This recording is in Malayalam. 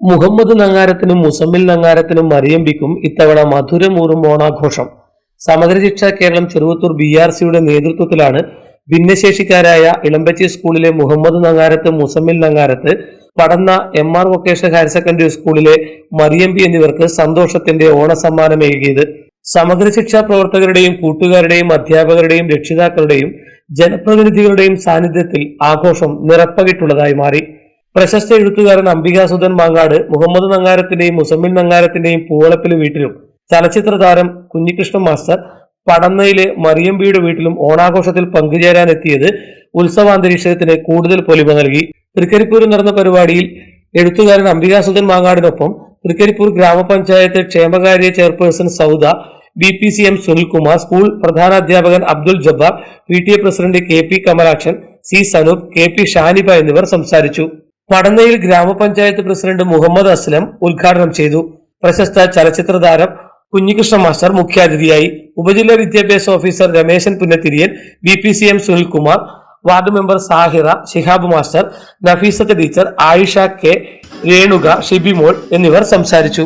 മുഹമ്മദ് നങ്ങാരത്തിനും മുസമ്മിൽ നങ്ങാരത്തിനും മറിയമ്പിക്കും ഇത്തവണ മധുരമൂറും ഓണാഘോഷം. സമഗ്ര ശിക്ഷ കേരളം ചെറുവത്തൂർ ബി ആർ സിയുടെ നേതൃത്വത്തിലാണ് ഭിന്നശേഷിക്കാരായ ഇളമ്പച്ചി സ്കൂളിലെ Muhammad Nangarath Musammil Nangarath Padanna M R vocational higher secondary സ്കൂളിലെ മറിയമ്പി എന്നിവർക്ക് സന്തോഷത്തിന്റെ ഓണസമ്മാനമേകിയത്. സമഗ്ര ശിക്ഷാ പ്രവർത്തകരുടെയും കൂട്ടുകാരുടെയും അധ്യാപകരുടെയും രക്ഷിതാക്കളുടെയും ജനപ്രതിനിധികളുടെയും സാന്നിധ്യത്തിൽ ആഘോഷം നിറപ്പകിട്ടുള്ളതായി മാറി. പ്രശസ്ത എഴുത്തുകാരൻ അംബികാസുധൻ മാങ്ങാട് മുഹമ്മദ് നങ്ങാരത്തിന്റെയും മുസമ്മിൽ നങ്ങാരത്തിന്റെയും പൂവളപ്പിലെ വീട്ടിലും ചലച്ചിത്ര താരം കുഞ്ഞികൃഷ്ണൻ മാസ്റ്റർ പടന്നയിലെ മറിയമ്പിയുടെ വീട്ടിലും ഓണാഘോഷത്തിൽ പങ്കുചേരാനെത്തിയത് ഉത്സവാന്തരീക്ഷത്തിന് കൂടുതൽ പൊലിമ നൽകി. തൃക്കരിപ്പൂരിൽ നടന്ന പരിപാടിയിൽ എഴുത്തുകാരൻ അംബികാസുധൻ മാങ്ങാടിനൊപ്പം തൃക്കരിപ്പൂർ ഗ്രാമപഞ്ചായത്ത് ക്ഷേമകാര്യ chairperson Sauda B P C M Sunilkumar school പ്രധാനാധ്യാപകൻ Abdul Jabbar P T A president K P Kamalakshan C Sanoop K P Shaniba എന്നിവർ സംസാരിച്ചു. പടന്നയിൽ ഗ്രാമപഞ്ചായത്ത് പ്രസിഡന്റ് മുഹമ്മദ് അസ്ലം ഉദ്ഘാടനം ചെയ്തു. പ്രശസ്ത ചലച്ചിത്ര താരം കുഞ്ഞികൃഷ്ണ മാസ്റ്റർ മുഖ്യാതിഥിയായി. ഉപജില്ലാ വിദ്യാഭ്യാസ officer Rameshan Punnathiriyan B P C M Sunilkumar ward member Sahira Shihab master Nafeesath teacher Ayisha K Renuka Shibimol എന്നിവർ സംസാരിച്ചു